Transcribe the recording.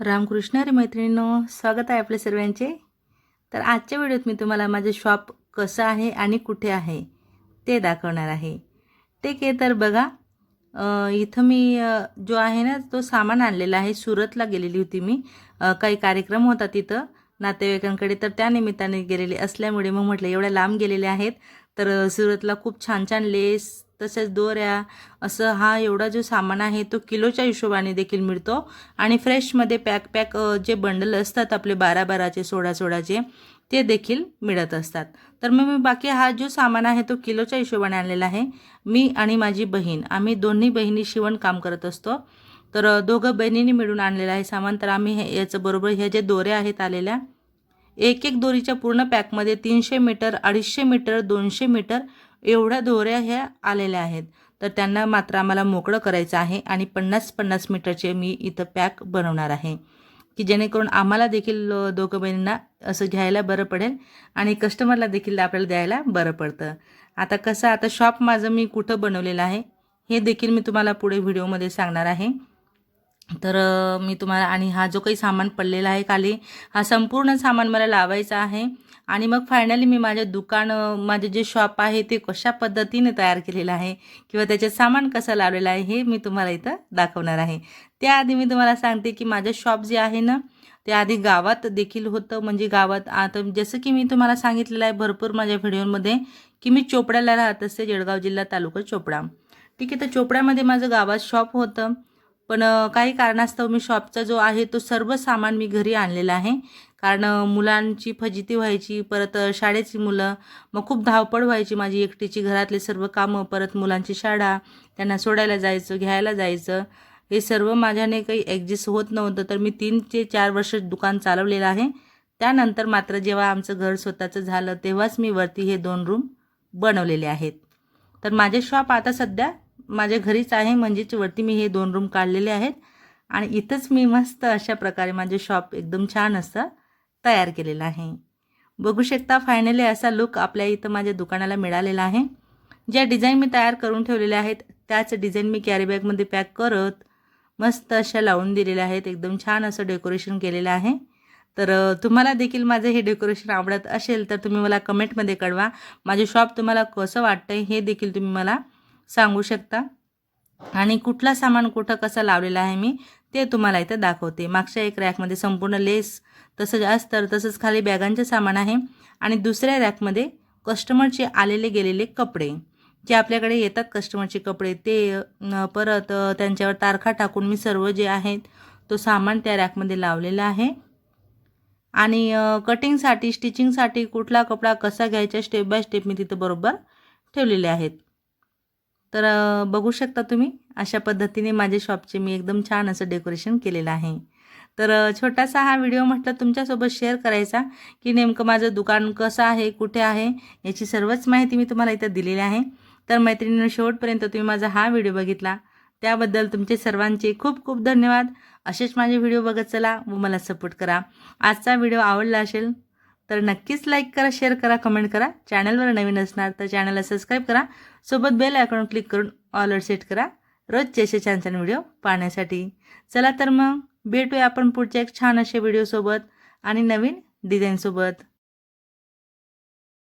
रामकृष्ण अरे मैत्रिणींनो स्वागत आहे आपल्या सर्वांचे. तर आजच्या व्हिडिओत मी तुम्हाला माझं शॉप कसं आहे आणि कुठे आहे ते दाखवणार आहे. ठीक आहे तर बघा इथं मी जो आहे ना तो सामान आणलेला आहे. सुरतला गेलेली होती मी. काही कार्यक्रम होता तिथं. नातेवाईकांकडे तर त्या निमित्ताने गेलेले असल्यामुळे मग म्हटलं एवढ्या लांब गेलेले आहेत. तर सुरतला खूप छान छान लेस तसेच दोऱ्या असं हा एवढा जो सामान आहे तो किलोच्या हिशोबाने देखील मिळतो. आणि फ्रेशमध्ये पॅक पॅक जे बंडल असतात आपले बारा बाराचे सोळा सोळाचे ते देखील मिळत असतात. तर मग मी बाकी हा जो सामान आहे तो किलोच्या हिशोबाने आणलेला आहे. मी आणि माझी बहीण आम्ही दोन्ही बहिणी शिवण काम करत असतो. तर दोघं बहिणींनी मिळून आणलेलं आहे सामान तर आम्ही हे याचं बरोबर ह्या जे दोऱ्या आहेत आलेल्या एक एक दोरीच्या पूर्ण पॅकमध्ये तीनशे मीटर अडीचशे मीटर दोनशे मीटर एवढ्या दोऱ्या ह्या आलेल्या आहेत. तर त्यांना मात्र आम्हाला मोकळं करायचं आहे आणि पन्नास पन्नास मीटरचे मी इथं पॅक बनवणार आहे. की जेणेकरून आम्हाला देखील दोघं बहिणींना असं घ्यायला बरं पडेल आणि कस्टमरला देखील आपल्याला द्यायला बरं पडतं. आता कसं आता शॉप माझं मी कुठं बनवलेलं आहे हे देखील मी तुम्हाला पुढे व्हिडिओमध्ये सांगणार आहे. तर मी तुम्हाला आणि हा जो काही सामान पडलेला आहे खाली हा संपूर्ण सामान मला लावायचा आहे. आणि मग फायनली मी माझ्या दुकान माझे जे शॉप आहे ते कशा पद्धतीने तयार केलेलं आहे किंवा त्याचे सामान कसं लावलेलं आहे हे मी तुम्हाला इथं दाखवणार आहे. त्याआधी मी तुम्हाला सांगते की माझं शॉप जे आहे ना ते आधी गावात देखील होतं. म्हणजे गावात आता जसं की मी तुम्हाला सांगितलेलं आहे भरपूर माझ्या व्हिडिओमध्ये की मी चोपड्याला राहत असते जळगाव जिल्हा तालुका चोपडा. ठीक आहे तर चोपड्यामध्ये माझं गावात शॉप होतं. पण काही कारणास्तव मी शॉपचा जो आहे तो सर्व सामान मी घरी आणलेला आहे. कारण मुलांची फजिती व्हायची परत शाळेची मुलं मग खूप धावपळ व्हायची माझी एकटीची घरातले सर्व कामं परत मुलांची शाळा त्यांना सोडायला जायचं घ्यायला जायचं हे सर्व माझ्याने काही ॲडजस्ट होत नव्हतं. तर मी तीन ते चार वर्ष दुकान चालवलेलं आहे. त्यानंतर मात्र जेव्हा आमचं घर स्वतःचं झालं तेव्हाच मी वरती हे दोन रूम बनवलेले आहेत. तर माझे शॉप आता सध्या माझ्या घरीच आहे म्हणजेच वरती मी हे दोन रूम काढलेले आहेत. आणि इथंच मी मस्त अशा प्रकारे माझे शॉप एकदम छान असं तयार केलेलं आहे. बघू शकता फायनली असा लुक आपल्या इथं माझ्या दुकानाला मिळालेला आहे. ज्या डिझाईन मी तयार करून ठेवलेल्या आहेत त्याच डिझाईन मी कॅरीबॅगमध्ये पॅक करत मस्त अशा लावून दिलेल्या आहेत. एकदम छान असं डेकोरेशन केलेलं आहे. तर तुम्हाला देखील माझं हे डेकोरेशन आवडत असेल तर तुम्ही मला कमेंटमध्ये कळवा. माझे शॉप तुम्हाला कसं वाटतं हे देखील तुम्ही मला सांगू शकता? आणि कुठला सामान कुठं कसं लावलेला आहे मी ते तुम्हाला इथं दाखवते. मागच्या एक रॅकमध्ये संपूर्ण लेस तसंच अस्तर तसंच खाली बॅगांचं सामान आहे. आणि दुसऱ्या रॅकमध्ये कस्टमरचे आलेले गेलेले कपडे जे आपल्याकडे येतात कस्टमरचे कपडे ते परत त्यांच्यावर तारखा टाकून मी सर्व जे आहेत तो सामान त्या रॅकमध्ये लावलेला आहे. आणि कटिंगसाठी स्टिचिंगसाठी कुठला कपडा कसा घ्यायचा स्टेप बाय स्टेप मी तिथं बरोबर ठेवलेले आहेत. तर बघू शकता तुम्ही अशा पद्धतीने माझे शॉपचे मी एकदम छान असं डेकोरेशन केलेलं आहे. तर छोटासा हा व्हिडिओ म्हटलं तुमच्यासोबत शेअर करायचा की नेमकं माझं दुकान कसं आहे कुठे आहे याची सर्वच माहिती मी तुम्हाला इथं दिलेली आहे. तर मैत्रिणीनं शेवटपर्यंत तुम्ही माझा हा व्हिडिओ बघितला. त्याबद्दल तुमचे सर्वांचे खूप खूप धन्यवाद. असेच माझे व्हिडिओ बघत चला व मला सपोर्ट करा. आजचा व्हिडिओ आवडला असेल तर नक्कीच लाईक करा शेअर करा कमेंट करा. चॅनलवर नवीन असणार तर चॅनलला सबस्क्राईब करा. सोबत बेल आयकॉन क्लिक करून ऑलवर सेट करा. रोजचे असे छान छान व्हिडिओ पाहण्यासाठी. चला तर मग भेटूया आपण पुढच्या एक छान असे व्हिडिओसोबत आणि नवीन डिझाईनसोबत